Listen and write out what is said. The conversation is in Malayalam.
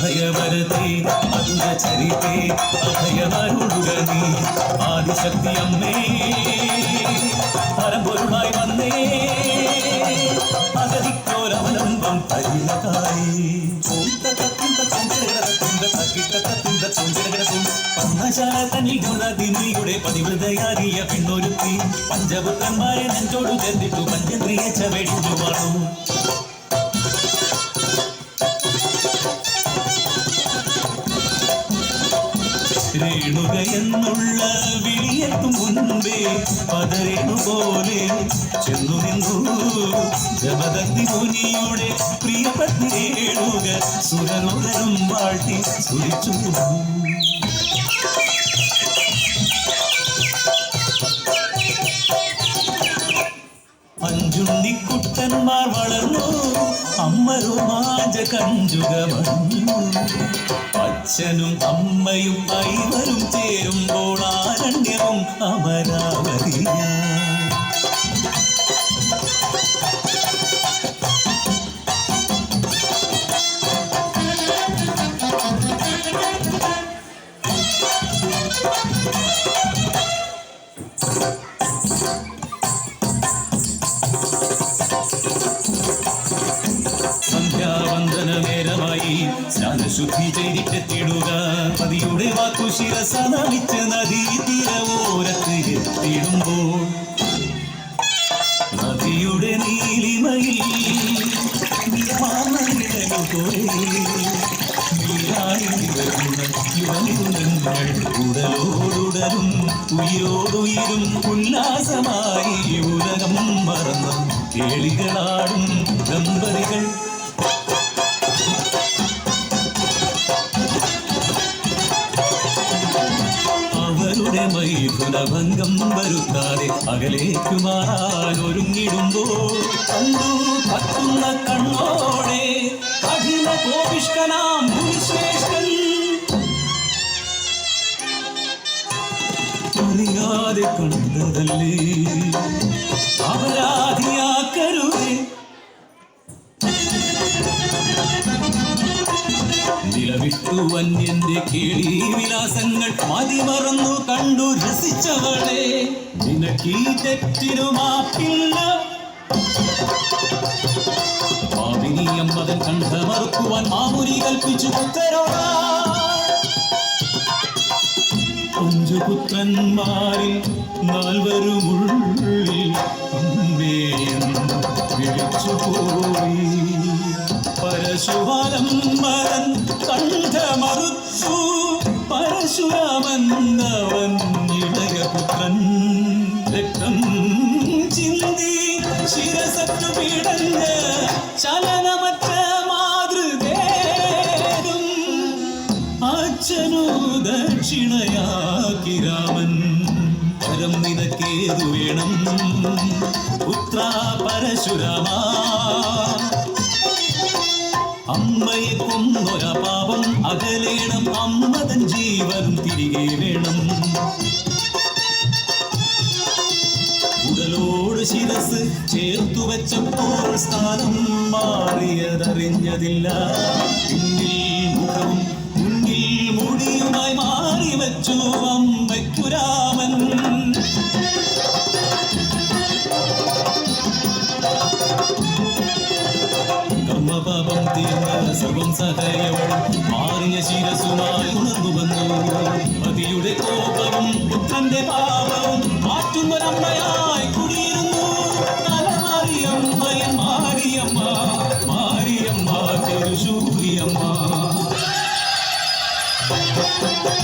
സുരതേ അതുര ചരിതേ അഭയമരുളുക നീ ആദിശക്തി അമ്മേ. പരമ്പൊരുളായി വന്നേ. പന്നശാല തന്നിൽ ഗുണതിമിയുടെ പതിവൃതയാകിയ പെണ്ണൊരുത്തി. പഞ്ചപുത്രന്മാരെ നെഞ്ചോടു ചേർത്തിട്ടു പഞ്ചന്ദ്രിയെ ചവടിഞ്ഞു വാണു രേണുക എന്നുള്ള വിളിയെത്തും മുൻപേ പതരേണു പോലെ ചെന്നു നിന്നു ജപദഗ്നി മുനിയുടെ പ്രിയപത്നി രേണുക സുരനുകരം വാഴ്ത്തി സ്തുതിച്ചു. അഞ്ചുണ്ണിക്കുട്ടന്മാർ വളർന്നു. അമ്മ കഞ്ചുക കഞ്ചുകമഞ്ഞു. അച്ഛനും അമ്മയും ഐവരും ചേരുമ്പോൾ ആരണ്യവും അമരാവതിയ സന്ധ്യാവന്ദന നേരമായി സ്നാനശുദ്ധി ചെയ്തിട്ടെത്തിടുക പതിയുടെ വാക്കു ശിരസ നമിച്ച് നദീ തീരവോരത്ത് എത്തിടുമ്പോൾ നദിയുടെ നീലിമയിൽ ഉടലോടുടലും ഉയിരോടുയിരും ഉല്ലാസമായി ഉലകം മറന്നും കേളികളാടും ദമ്പതികൾ മൈഥുനഭംഗം വരുത്താതെ അകലേക്ക് മാറാൻ ഒരുങ്ങിടുമ്പോൾ കണ്ടു കത്തുന്ന കണ്ണോടെ കഠിന കോപിഷ്കനാം മുനിശ്രേഷ്ഠൻ അറിയാതെ കണ്ടതല്ലേ? അപരാധിയാക്കരുതേ നിലവിട്ടു വന്യന്റെ കേളി വിലാസങ്ങൾ മതിമറന്നു കണ്ടു രസിച്ചവളെ. നിനക്കീ തെറ്റിനു മാപ്പില്ല മാവിനി അമ്പതൻ കണ്ട മറുക്കുവാൻ മാമുരി കൽപ്പിച്ചു പുത്രരോടാ അഞ്ചു പുത്രന്മാരിൽ നാൽവരുമുള്ളിൽ വിളിച്ചു പോയി പരശുവാലം ചലനമറ്റ അച്ഛനു ദക്ഷിണയാക്കി രാമൻ. പരം നിനക്കേതു വേണം പുത്ര പരശുരാമ? അമ്മയെ പാപം അകലേണം അമ്മതൻ ജീവൻ തിരികെ വേണം. ഉടലോട് ശിരസ് ചേർത്തു വെച്ചപ്പോൾ സ്ഥാനം മാറിയതറിഞ്ഞതില്ല. പിന്നിൽ മുഖവും മുന്നിൽ മുടിയുമായി മാറി വെച്ചു അമ്മയ്ക്കു രാമൻ. കർമ്മപാപം തീർന്ന സർവം സഹയവൾ മാറിയ ശിരസുമായി ഉണർന്നു വന്നു. പതിയുടെ കോപവും പുത്രന്റെ പാപവും മാറ്റുന്നൊരമ്മയായി Thank